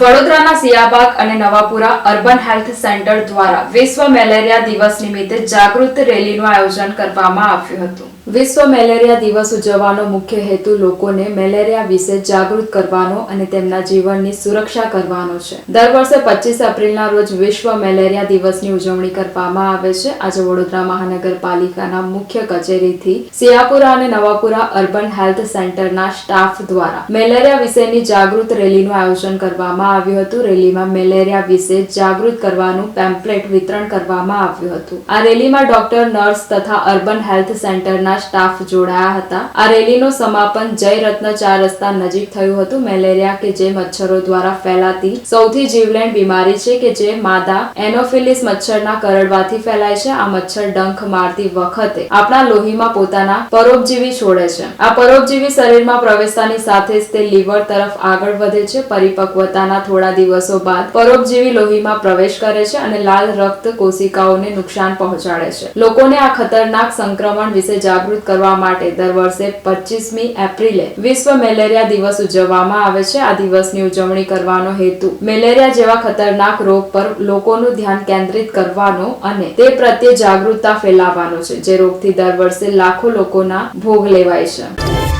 વડોદરાના સિયાબાગ અને Navapura urban health centre દ્વારા વિશ્વ મેલેરિયા દિવસ નિમિત્તે જાગૃત રેલીનું આયોજન કરવામાં આવ્યું હતું. વિશ્વ મેલેરિયા દિવસ ઉજવવાનો મુખ્ય હેતુ લોકોને મેલેરિયા વિશે જાગૃત કરવાનો અને તેમના જીવનની સુરક્ષા કરવાનો છે. દર વર્ષે પચીસ એપ્રિલના રોજ વિશ્વ મેલેરિયા દિવસની ઉજવણી કરવામાં આવે છે. આજે વડોદરા મહાનગરપાલિકાના મુખ્ય કચેરીથી સિયાપુરા અને નવાપુરા અર્બન હેલ્થ સેન્ટરના સ્ટાફ દ્વારા મેલેરિયા વિશેની જાગૃત રેલીનું આયોજન કરવામાં આવ્યું હતું. રેલીમાં મેલેરિયા વિશે જાગૃત કરવાનું પેમ્પલેટ વિતરણ કરવામાં આવ્યું હતું. આ રેલીમાં ડોક્ટર, નર્સ તથા અર્બન હેલ્થ સેન્ટરના સ્ટાફ જોડાયા હતા. આ રેલીનું સમાપન જય રત્ન ચાર રસ્તા નજીક થયું હતું. મેલેરિયા કે જે મચ્છરો દ્વારા ફેલાતી સૌથી જીવલેણ બીમારી છે કે જે માદા એનોફિલિસ મચ્છરના કરડવાથી ફેલાય છે. આ મચ્છર ડંખ મારતી વખતે આપણા લોહીમાં પોતાના પરોપજીવી છોડે છે. આ પરોપજીવી શરીરમાં પ્રવેશતાની સાથે જ તે લીવર તરફ આગળ વધે છે. પરિપક્વતાના થોડા દિવસો બાદ પરોપજીવી લોહીમાં પ્રવેશ કરે છે અને લાલ રક્ત કોશિકાઓને નુકસાન પહોંચાડે છે. લોકોને આ ખતરનાક સંક્રમણ વિશે જાગૃત કરવા માટે દર વર્ષે પચીસમી એપ્રિલે વિશ્વ મેલેરિયા દિવસ ઉજવવામાં આવે છે. આ દિવસની ઉજવણી કરવાનો હેતુ મેલેરિયા જેવા ખતરનાક રોગ પર લોકોનું ધ્યાન કેન્દ્રિત કરવાનો અને તે પ્રત્યે જાગૃતતા ફેલાવવાનો છે, જે રોગથી દર વર્ષે લાખો લોકોના ભોગ લેવાય છે.